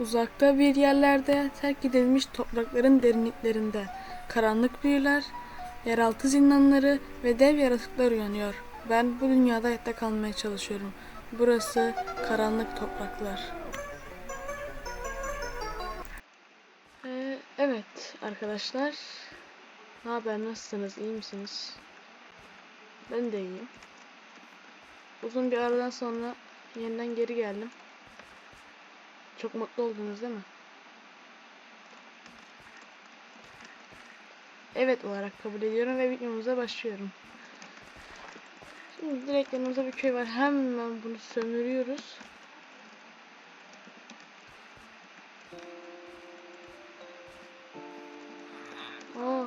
Uzakta bir yerlerde terk edilmiş toprakların derinliklerinde karanlık büyüler, yeraltı zindanları ve dev yaratıklar uyanıyor. Ben bu dünyada hayatta kalmaya çalışıyorum. Burası karanlık topraklar. Ee, evet arkadaşlar. Ne haber nasılsınız? iyi misiniz? Ben de iyiyim. Uzun bir aradan sonra yeniden geri geldim. Çok mutlu oldunuz değil mi? Evet olarak kabul ediyorum ve videomuza başlıyorum. Şimdi direkt yanımızda bir köy var. Hemen bunu sömürüyoruz. Aa.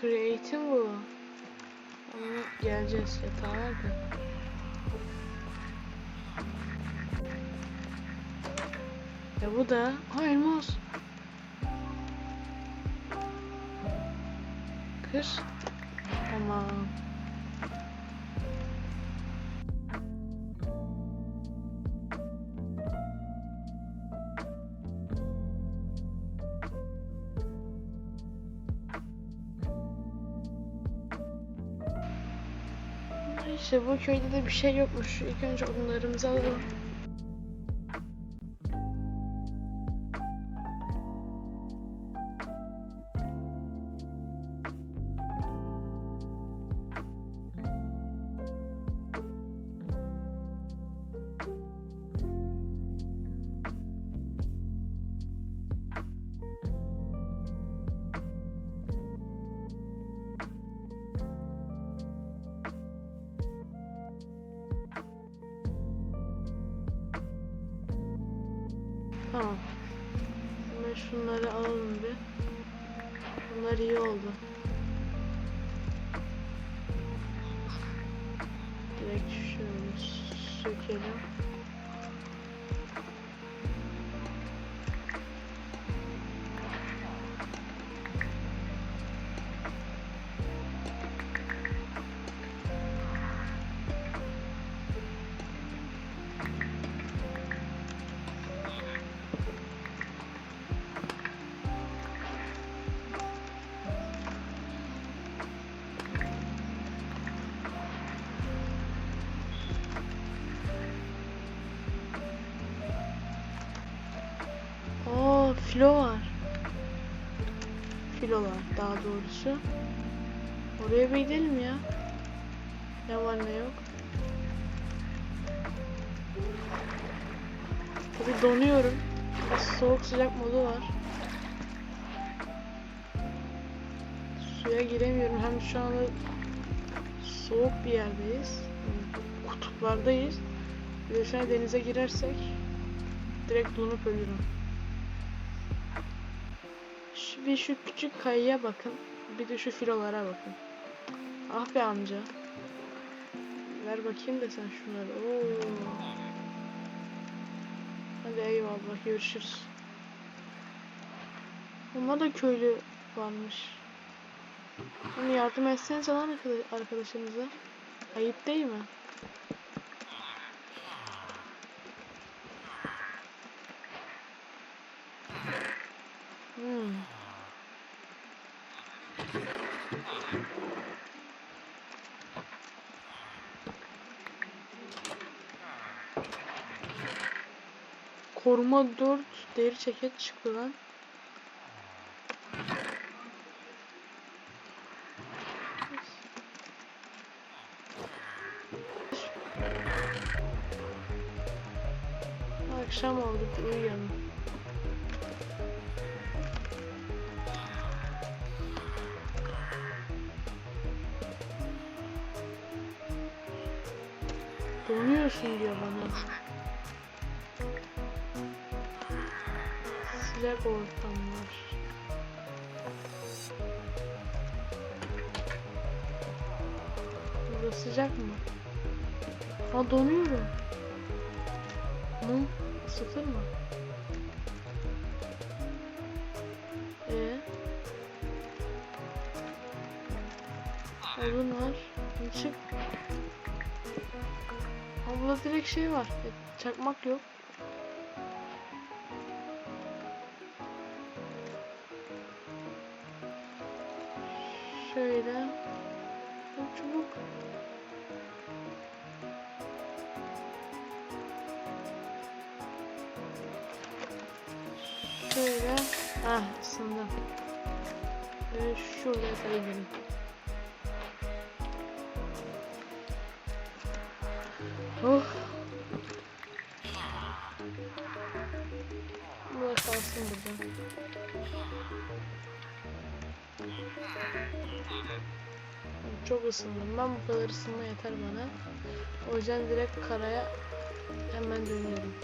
Create'in bu. Ama geleceğiz yatağı nerede? Ya bu da ha elmas. Kır. Tamam. İşte bu köyde de bir şey yokmuş. İlk önce odunlarımızı alalım. Tamam. Hemen şunları alalım bir. Bunlar iyi oldu. Filo var. Filolar daha doğrusu. Oraya bir gidelim ya. Ne var ne yok. Tabii donuyorum. Biraz soğuk sıcak modu var. Suya giremiyorum. Hem şu anda soğuk bir yerdeyiz. Kutuplardayız. Bir de denize girersek direkt donup ölürüm. Şu, bir şu küçük kayaya bakın. Bir de şu filolara bakın. Ah be amca. Ver bakayım da sen şunları. Oo. Hadi eyvallah görüşürüz. Onlar da köylü varmış. Hani yardım etsenize lan arkadaş- arkadaşınıza. Ayıp değil mi? Hmm. Koruma 4 deri ceket çıktı lan. Akşam oldu uyuyalım. Donuyorsun diyor bana. Sıcak ortamlar. Burada sıcak mı? Ha donuyorum. Ne? Isıtır mı? Ee? Odun var. Çık. Burada direkt şey var. E, çakmak yok. Şöyle. Çok çabuk. Şöyle. Ah ısındım. Ve şurada yatabilirim. Oh. Bu kalsın burada. Çok ısındım. Ben bu kadar ısınma yeter bana. O yüzden direkt karaya hemen dönüyorum.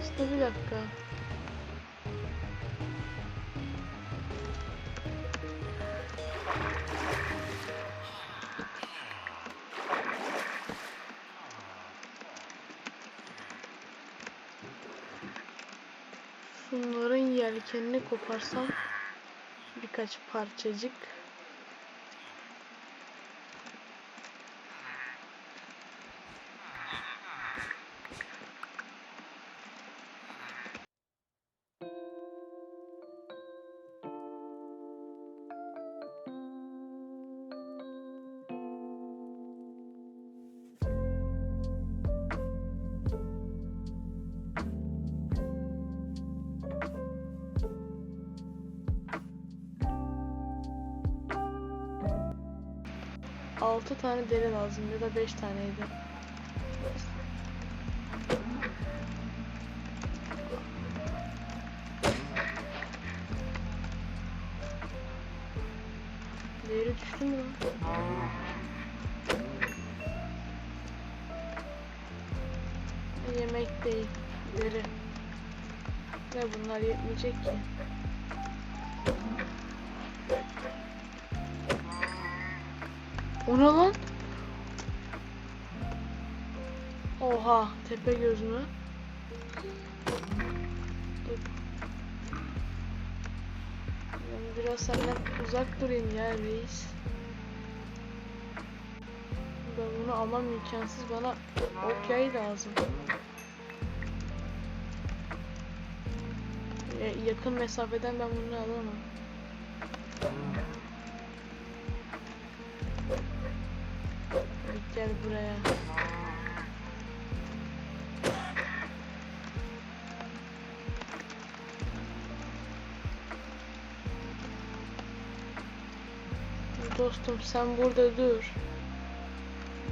Aslında bir dakika. Yelkenini koparsam birkaç parçacık tane deri lazım ya da beş taneydi. Deri düştü mü lan? Yemek değil, deri. Ve bunlar yetmeyecek ki. O ne lan? Oha, tepe göz mü? Biraz senden uzak durayım ya reis. Ben bunu almam imkansız. Bana ok yay lazım. Ya- yakın mesafeden ben bunu alamam. Gel buraya. Dostum sen burada dur.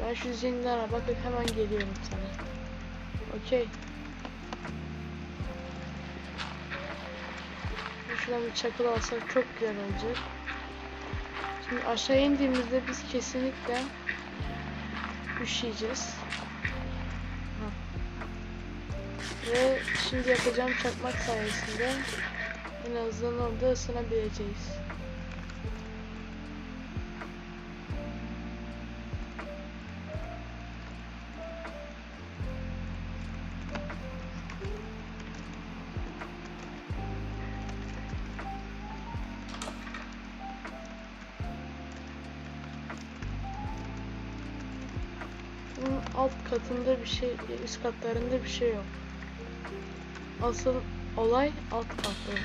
Ben şu zindana bakıp hemen geliyorum sana. Okey. Şuradan bir çakıl alsak çok güzel olacak. Şimdi aşağı indiğimizde biz kesinlikle üşüyeceğiz. Ha. Ve şimdi yapacağım çakmak sayesinde en azından orada ısınabileceğiz. Alt katında bir şey, üst katlarında bir şey yok. Asıl olay alt katta.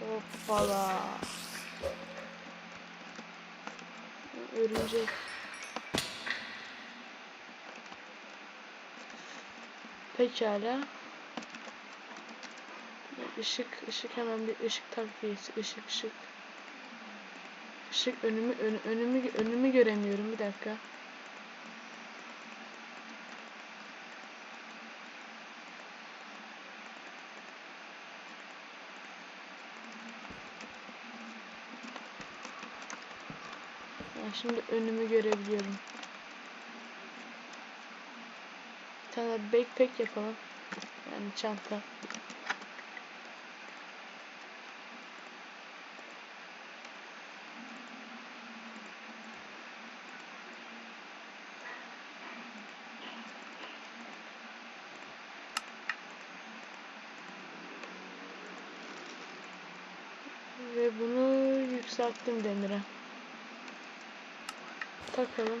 Hoppala. Örümcek. Pekala. Işık, ışık hemen bir ışık takviyesi, ışık, ışık. Işık önümü, ön, önümü, önümü göremiyorum bir dakika. Ben şimdi önümü görebiliyorum. Bir tane backpack yapalım. Yani çanta. Çaktım demire. Takalım.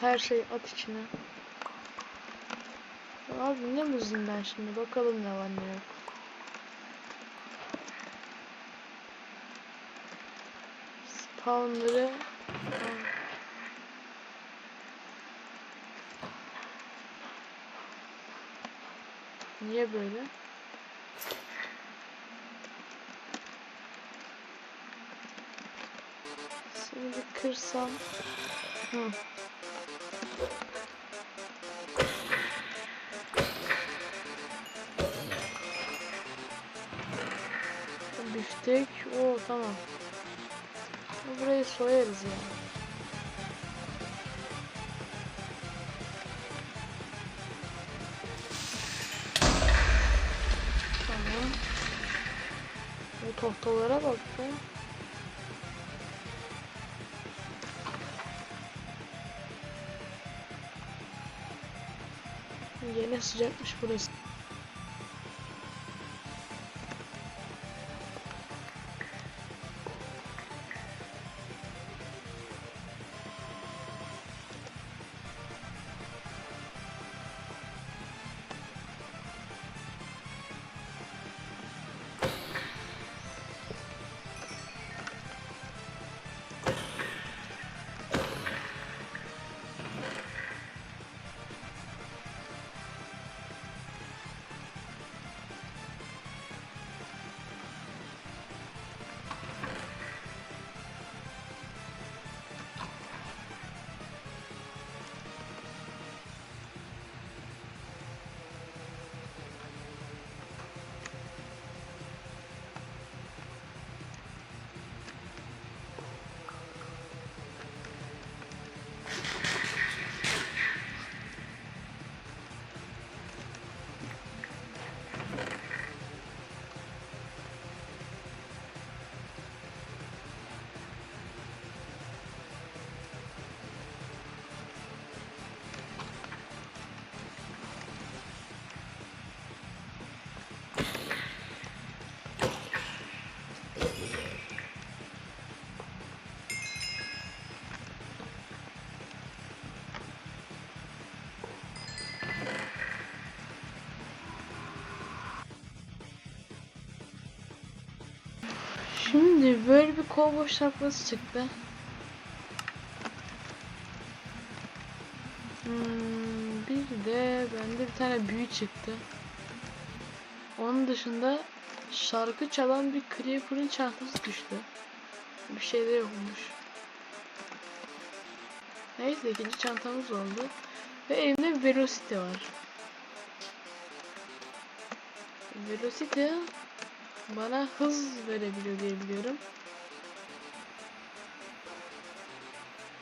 Her şey at içine. Abi ne bu zindan şimdi? Bakalım ne var ne yok. Spawnları Niye böyle? Şimdi kırsam. Hı. Büftek. O tamam. Burayı soyarız ya. Tamam. Bu tahtalara bak be. Yine sıcakmış burası. Şimdi böyle bir kovboy şapkası çıktı. Hmm, bir de bende bir tane büyü çıktı. Onun dışında şarkı çalan bir Creeper'ın çantası düştü. Bir şey de yokmuş. Neyse ikinci çantamız oldu. Ve elimde Velocity var. Velocity bana hız verebiliyor diye biliyorum.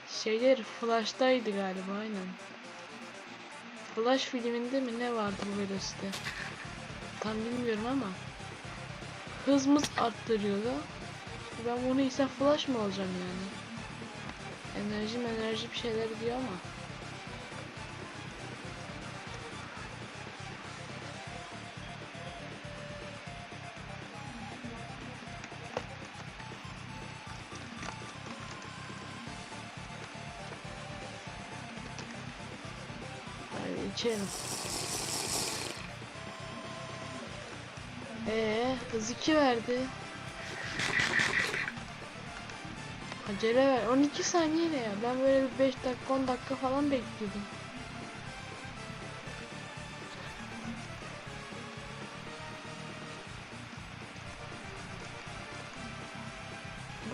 Şeyler Flash'taydı galiba aynen. Flash filminde mi ne vardı bu Velocity? Tam bilmiyorum ama hızımız arttırıyordu. Ben bunu ise Flash mı olacağım yani? Enerji enerji bir şeyler diyor ama. Ee, hız 2 verdi. Acele ver. 12 saniye ne ya? Ben böyle bir 5 dakika 10 dakika falan bekliyordum.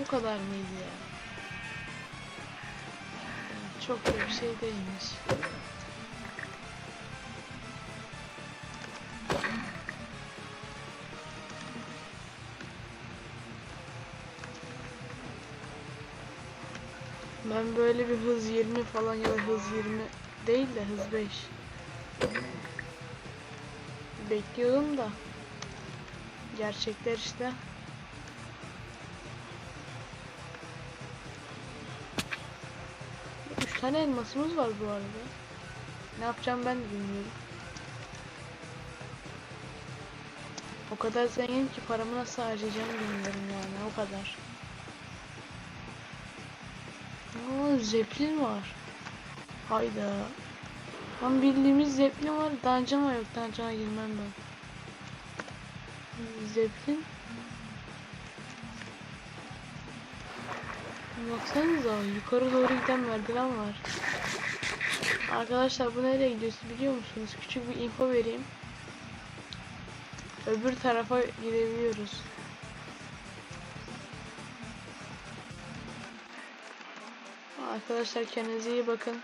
Bu kadar mıydı ya? Çok da bir şey değilmiş. Ben böyle bir hız 20 falan ya da hız 20 değil de hız 5 bekliyordum da. Gerçekler işte. Üç tane elmasımız var bu arada. Ne yapacağım ben de bilmiyorum. O kadar zengin ki paramı nasıl harcayacağımı bilmiyorum yani o kadar. Zeplin var. Hayda. Lan bildiğimiz zeplin var. Var yok. Dungeon'a girmem ben. Zeplin. Baksanıza yukarı doğru giden merdiven var. Arkadaşlar bu nereye gidiyorsun biliyor musunuz? Küçük bir info vereyim. Öbür tarafa gidebiliyoruz. Arkadaşlar kendinize iyi bakın.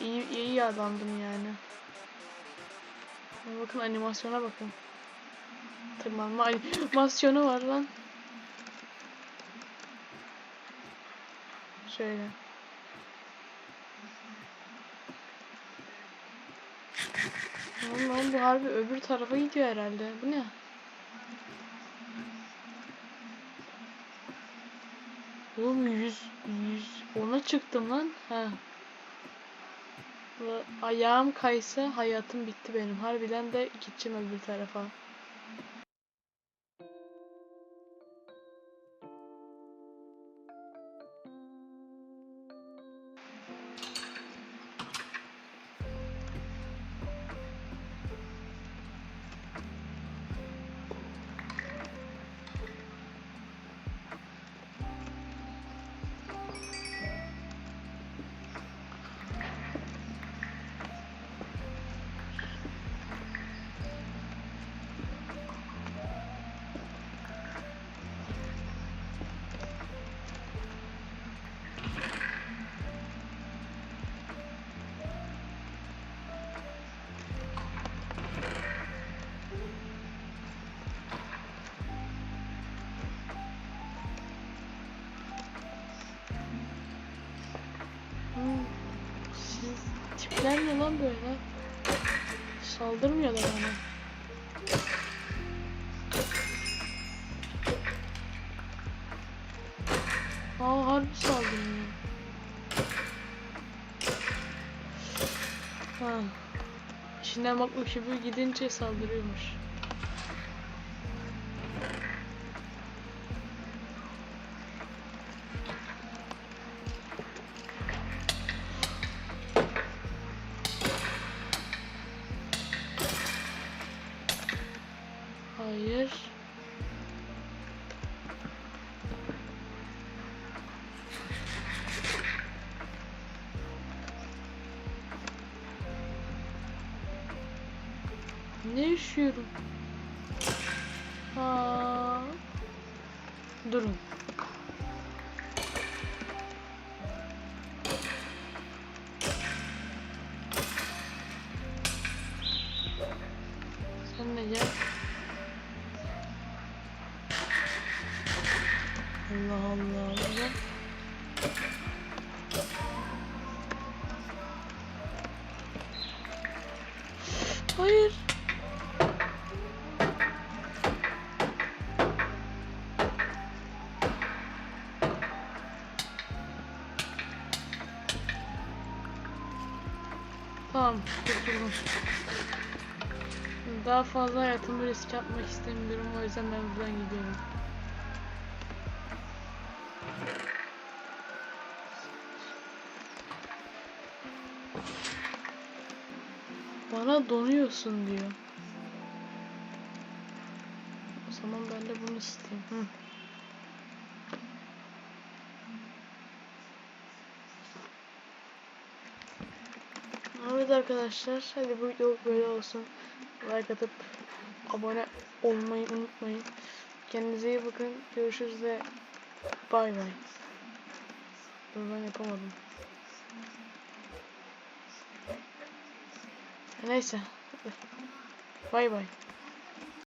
İyi, iyi adamdım yani. Bakın animasyona bakın. Tırmanma animasyonu var lan. Şöyle. Lan lan bu harbi öbür tarafa gidiyor herhalde. Bu ne? Oğlum yüz, yüz. Ona çıktım lan. Ha. Ayağım kaysa hayatım bitti benim. Harbiden de gideceğim öbür tarafa. Ne lan böyle? Saldırmıyorlar bana. Aa harbi saldırmıyor. Ha. İşinden bakmış gibi gidince saldırıyormuş. Ne yaşıyorum? Aa. Durun. Sen de gel. Allah Allah Allah. Daha fazla hayatımı risk yapmak istemiyorum. O yüzden ben buradan gidiyorum. Bana donuyorsun diyor. O zaman ben de bunu isteyeyim. Hı. Evet arkadaşlar, hadi bu video böyle olsun. Like atıp abone olmayı unutmayın. Kendinize iyi bakın. Görüşürüz ve bay bay. Dur ben yapamadım. Neyse. Bay bay.